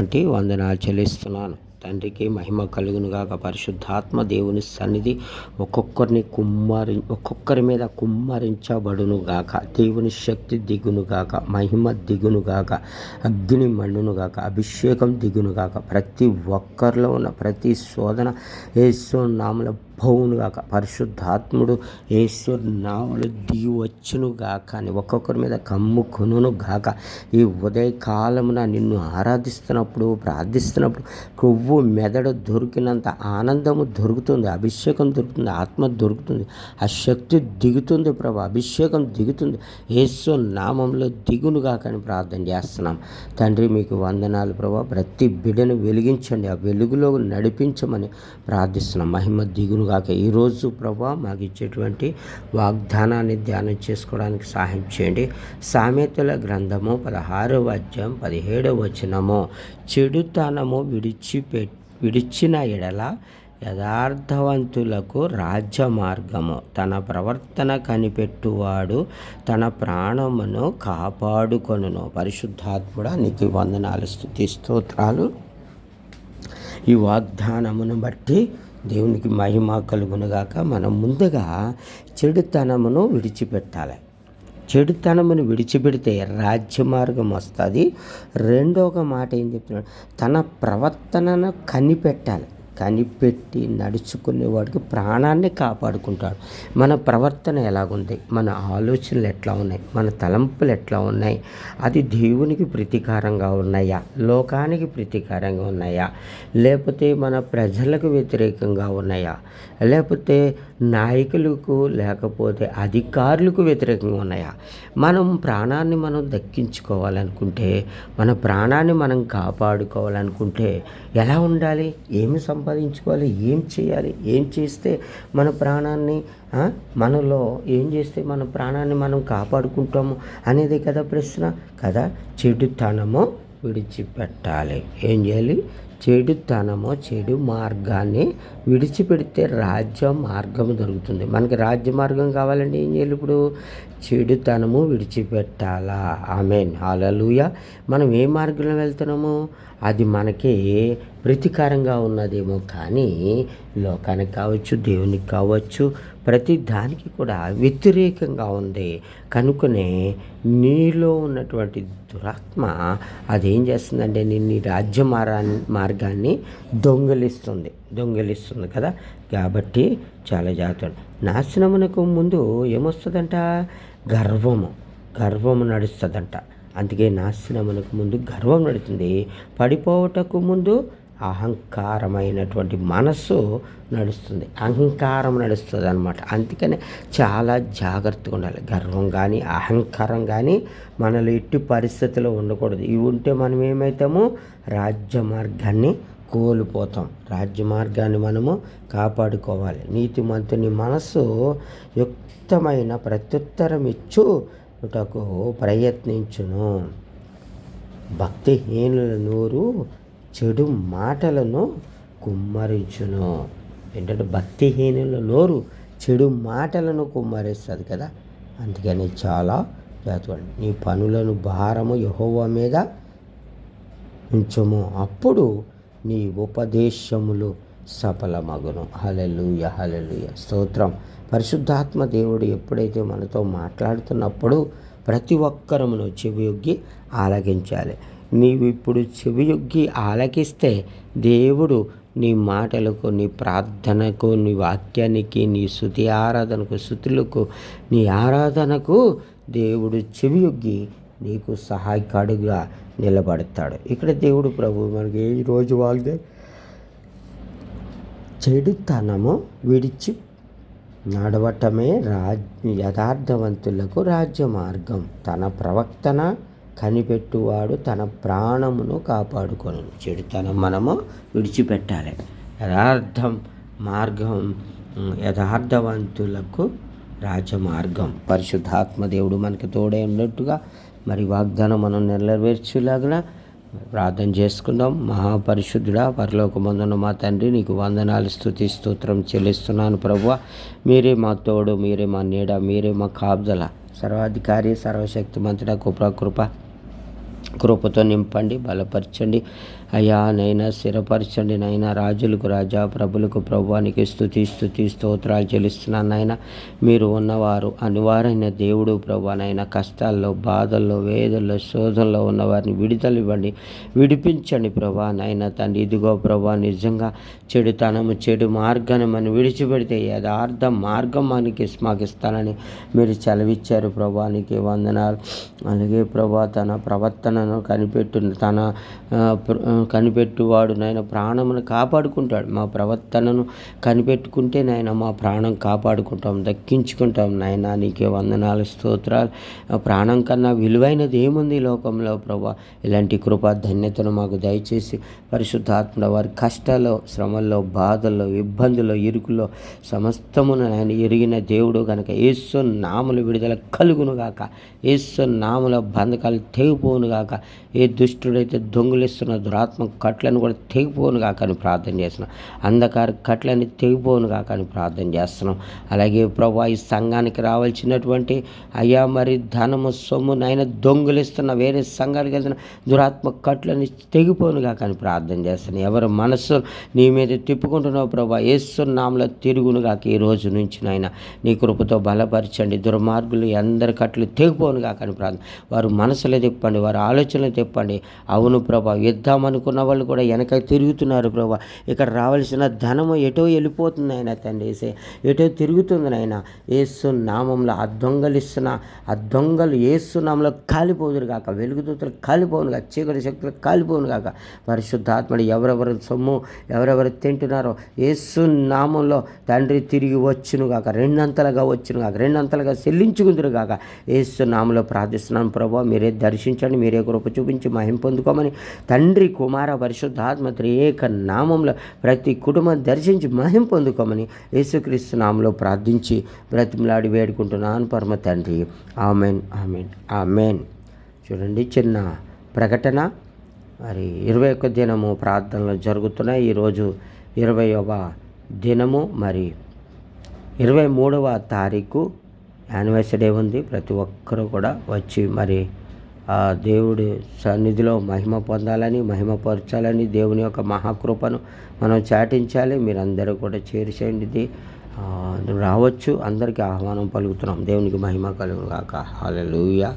వంటి వందనాలు చెల్లిస్తున్నాను. తండ్రికి మహిమ కలుగునుగాక పరిశుద్ధాత్మ దేవుని సన్నిధి ఒక్కొక్కరిని కుమ్మరి ఒక్కొక్కరి మీద కుమ్మరించబడునుగాక దేవుని శక్తి దిగునుగాక మహిమ దిగునుగాక అగ్ని మండునుగాక అభిషేకం దిగునుగాక ప్రతి ఒక్కరిలో ఉన్న ప్రతి శోధన ఏసు నామల గాక పరిశుద్ధాత్ముడు ఈశ్వరు నామలు దిగి గాక అని ఒక్కొక్కరి మీద కమ్ముకొనును గాక ఈ ఉదయకాలమున నిన్ను ఆరాధిస్తున్నప్పుడు ప్రార్థిస్తున్నప్పుడు కొవ్వు మెదడు దొరికినంత ఆనందము దొరుకుతుంది అభిషేకం దొరుకుతుంది ఆత్మ దొరుకుతుంది ఆ శక్తి దిగుతుంది ప్రభు అభిషేకం దిగుతుంది. యేసు నామంలో దిగును గాక అని ప్రార్థన చేస్తున్నాం. తండ్రి మీకు వందనాలు ప్రభా ప్రతి బిడ్డను వెలిగించండి ఆ వెలుగులో నడిపించమని ప్రార్థిస్తున్నాం. మహిమ దిగును గాక ఈరోజు ప్రభా మాకు ఇచ్చేటువంటి వాగ్దానాన్ని ధ్యానం చేసుకోవడానికి సహాయం చేయండి. సామెతల గ్రంథము పదహారవ అధ్యాయం పదిహేడవ వచనము. చెడుతనము విడిచిపె విడిచిన ఎడల యథార్థవంతులకు రాజ్య మార్గము తన ప్రవర్తన కనిపెట్టువాడు తన ప్రాణమును కాపాడుకొనును. పరిశుద్ధాత్ముడా నీకు వందనాలు స్థుతి స్తోత్రాలు. ఈ వాగ్దానమును బట్టి దేవునికి మహిమ కలుగునుగాక మనం ముందుగా చెడుతనమును విడిచిపెట్టాలి. చెడుతనమును విడిచిపెడితే రాజ్య మార్గం వస్తుంది. రెండవ మాట ఏం చెప్తున్నాడు తన ప్రవర్తనను కనిపెట్టాలి. కనిపెట్టి నడుచుకునేవాడికి ప్రాణాన్ని కాపాడుకుంటాడు. మన ప్రవర్తన ఎలాగుంది? మన ఆలోచనలు ఎట్లా ఉన్నాయి? మన తలంపులు ఎట్లా ఉన్నాయి? అది దేవునికి ప్రతీకారంగా ఉన్నాయా? లోకానికి ప్రతీకారంగా ఉన్నాయా? లేకపోతే మన ప్రజలకు వ్యతిరేకంగా ఉన్నాయా? లేకపోతే నాయకులకు లేకపోతే అధికారులకు వ్యతిరేకంగా ఉన్నాయా? మనం ప్రాణాన్ని మనం దక్కించుకోవాలనుకుంటే మన ప్రాణాన్ని మనం కాపాడుకోవాలనుకుంటే ఎలా ఉండాలి? ఏమి సంపాదించుకోవాలి ఏం చేయాలి ఏం చేస్తే మన ప్రాణాన్ని మనలో ఏం చేస్తే మన ప్రాణాన్ని మనం కాపాడుకుంటాము అనేది కదా ప్రశ్న. కదా? చెడుతనము విడిచిపెట్టాలి. ఏం చేయాలి? చెడుతనము చెడు మార్గాన్ని విడిచిపెడితే రాజ్య మార్గం దొరుకుతుంది. మనకి రాజ్య మార్గం కావాలంటే ఏం చేయాలి ఇప్పుడు? చెడుతనము విడిచిపెట్టాలా? ఆమెన్. అలలుయ మనం ఏ మార్గంలో వెళ్తున్నాము? అది మనకి ప్రతీకారంగా ఉన్నదేమో కానీ లోకానికి కావచ్చు దేవునికి కావచ్చు ప్రతి దానికి కూడా వ్యతిరేకంగా ఉంది. కనుకనే నీలో ఉన్నటువంటి దురాత్మ అదేం చేస్తుందంటే నిన్ను రాజ్య మారా మార్గాన్ని దొంగలిస్తుంది. దొంగలిస్తుంది కదా? కాబట్టి చాలా జాగ్రత్త. నాశనమునకు ముందు ఏమొస్తుందంట? గర్వము. గర్వము నడుస్తుందంట. అందుకే నాశనమునకు ముందు గర్వం నడుస్తుంది. పడిపోవటకు ముందు అహంకారమైనటువంటి మనస్సు నడుస్తుంది. అహంకారం నడుస్తుంది అనమాట అందుకనే చాలా జాగ్రత్తగా ఉండాలి. గర్వం కానీ అహంకారం కానీ మనలో ఎట్టి పరిస్థితిలో ఉండకూడదు. ఇవి ఉంటే మనం ఏమవుతాము రాజ్య మార్గాన్ని కోల్పోతాం. రాజ్య మార్గాన్ని మనము కాపాడుకోవాలి. నీతిమంతుని మనస్సు యుక్తమైన ప్రత్యుత్తరం ఇచ్చుటకు ప్రయత్నించును. భక్తిహీనుల నోరు చెడు మాటలను కుమ్మరించును. ఏంటంటే భక్తిహీనుల నోరు చెడు మాటలను కుమ్మరిస్తుంది కదా? అందుకని చాలా జాగ్రత్త నీ పనులను భారము యహోవ మీద ఉంచము. అప్పుడు నీ ఉపదేశములు సఫలమగును. హలెలుయ హలెలుయ స్తోత్రం. పరిశుద్ధాత్మ దేవుడు ఎప్పుడైతే మనతో మాట్లాడుతున్నప్పుడు ప్రతి ఒక్కరమును చెవియొగ్గి ఆలగించాలి నీవు ఇప్పుడు చెవియొగ్గి ఆలకిస్తే దేవుడు నీ మాటలకు నీ ప్రార్థనకు నీ వాక్యానికి నీ శృతి ఆరాధనకు శృతులకు నీ ఆరాధనకు దేవుడు చెవియొగ్గి నీకు సహాయకాడుగా నిలబడతాడు. ఇక్కడ దేవుడు ప్రభు మనకి ఏ రోజు వాగ్దే చెడుతనము విడిచి నడవటమే రాజ్ యథార్థవంతులకు రాజ్య మార్గం తన ప్రవక్తన కనిపెట్టువాడు తన ప్రాణమును కాపాడుకొను చెడుతనం మనము విడిచిపెట్టాలి. యథార్థం మార్గం యథార్థవంతులకు రాజమార్గం. పరిశుద్ధాత్మ దేవుడు మనకి తోడే ఉన్నట్టుగా మరి వాగ్దానం మనం నెరవేర్చులాగా ప్రార్థన చేసుకుందాం. మహాపరిశుద్ధుడా పరలోకమందున మా తండ్రి నీకు వందనాలు స్థుతి స్తోత్రం చెల్లిస్తున్నాను ప్రభువ. మీరే మా తోడు మీరే మా నీడ మీరే మా కాబ్దల సర్వాధికారి సర్వశక్తిమంతుడ కృప కృప కృపతో నింపండి బలపరచండి. అయ్యా నైనా స్థిరపరచండి నైనా రాజులకు రాజా ప్రభులకు ప్రభువానికి స్థుతి స్థుతి స్తోత్రాలు చెల్లిస్తున్నాను. నాయన మీరు ఉన్నవారు అనివారైన దేవుడు ప్రభానైనా కష్టాల్లో బాధల్లో వేదల్లో శోధనలో ఉన్నవారిని విడుదల ఇవ్వండి విడిపించండి ప్రభా. నాయన తండ్రి ఇదిగో ప్రభా నిజంగా చెడుతనము చెడు మార్గాన్ని మనం విడిచిపెడితే యథార్థ మార్గం మనకి మాకు ఇస్తానని మీరు చలవిచ్చారు ప్రభానికి వందనాలు. అలాగే ప్రభా తన ప్రవర్తనను కనిపెట్టు తన కనిపెట్టువాడు నాయన ప్రాణమును కాపాడుకుంటాడు. మా ప్రవర్తనను కనిపెట్టుకుంటే నాయన మా ప్రాణం కాపాడుకుంటాం దక్కించుకుంటాం. నాయన నీకే వందనాలు స్తోత్రాలు. ప్రాణం కన్నా విలువైనది ఏముంది లోకంలో ప్రభా? ఇలాంటి కృపా ధన్యతను మాకు దయచేసి పరిశుద్ధాత్మ వారి కష్టాల్లో శ్రమల్లో బాధల్లో ఇబ్బందుల్లో ఇరుకులో సమస్తమును ఆయన ఎరిగిన దేవుడు కనుక ఏసు నాములు విడుదల కలుగును గాక. ఏసు నాముల బంధకాలు తెగిపోనుగాక ఏ దుష్టుడైతే దొంగులిస్తున్న ఆత్మ కట్లను కూడా తెగిపోను కాకని ప్రార్థన చేస్తున్నాం. అంధకార కట్లని తెగిపోను కాకని ప్రార్థన చేస్తున్నాం. అలాగే ప్రభా ఈ సంఘానికి రావాల్సినటువంటి అయ్యా మరి ధనము సొమ్ము నాయన దొంగులిస్తున్న వేరే సంఘాలకు వెళ్తున్న దురాత్మ కట్లని తెగిపోను కాకని ప్రార్థన చేస్తున్నాం. ఎవరు మనస్సు నీ మీద తిప్పుకుంటున్నావు ప్రభా ఏసునామలో తిరుగును కాక ఈ రోజు నుంచి నాయన నీ కృపతో బలపరచండి. దుర్మార్గులు అందరి కట్లు తెగిపోను కాకని ప్రార్థన. వారు మనసులో తిప్పండి వారు ఆలోచనలు తిప్పండి. అవును ప్రభా అనుకున్న వాళ్ళు కూడా వెనక తిరుగుతున్నారు ప్రభా. ఇక్కడ రావాల్సిన ధనము ఎటో వెళ్ళిపోతుంది ఆయన తండ్రి. వేసే ఎటో తిరుగుతుంది ఆయన ఏసు నామంలో ఆ దొంగలిస్తున్న ఆ దొంగలు ఏసు నామంలో కాలిపోదురు కాక వెలుగుదూతలు కాలిపోను కాక చీకటి శక్తులు కాలిపోను కాక పరిశుద్ధాత్మడు ఎవరెవరు సొమ్ము ఎవరెవరు తింటున్నారో ఏసు నామంలో తండ్రి తిరిగి వచ్చును కాక రెండంతలుగా వచ్చును కాక రెండంతలుగా చెల్లించుకుందరు కాక ఏసు నామంలో ప్రార్థిస్తున్నాను ప్రభావ మీరే దర్శించండి మీరే కృప చూపించి మహిం పొందుకోమని తండ్రి కుమార పరిశుద్ధాత్మ ఏక నామంలో ప్రతి కుటుంబం దర్శించి మహిం పొందుకోమని యేసుక్రీస్తు నామంలో ప్రార్థించి బ్రతిమలాడి వేడుకుంటున్నాను పరమ తండ్రి. Amen amen amen. చూడండి చిన్న ప్రకటన. మరి ఇరవై ఒక్క దినము ప్రార్థనలు జరుగుతున్నాయి. ఈరోజు ఇరవైవ దినము. మరి ఇరవై మూడవ తారీఖు యానివర్సరీ ఉంది. ప్రతి ఒక్కరూ కూడా వచ్చి మరి దేవుడి సన్నిధిలో మహిమ పొందాలని మహిమపరచాలని దేవుని యొక్క మహాకృపను మనం చాటించాలి. మీరందరూ కూడా చేరిసేయండి రావచ్చు. అందరికీ ఆహ్వానం పలుకుతున్నాం. దేవునికి మహిమ కలుగుగాక హాలూయా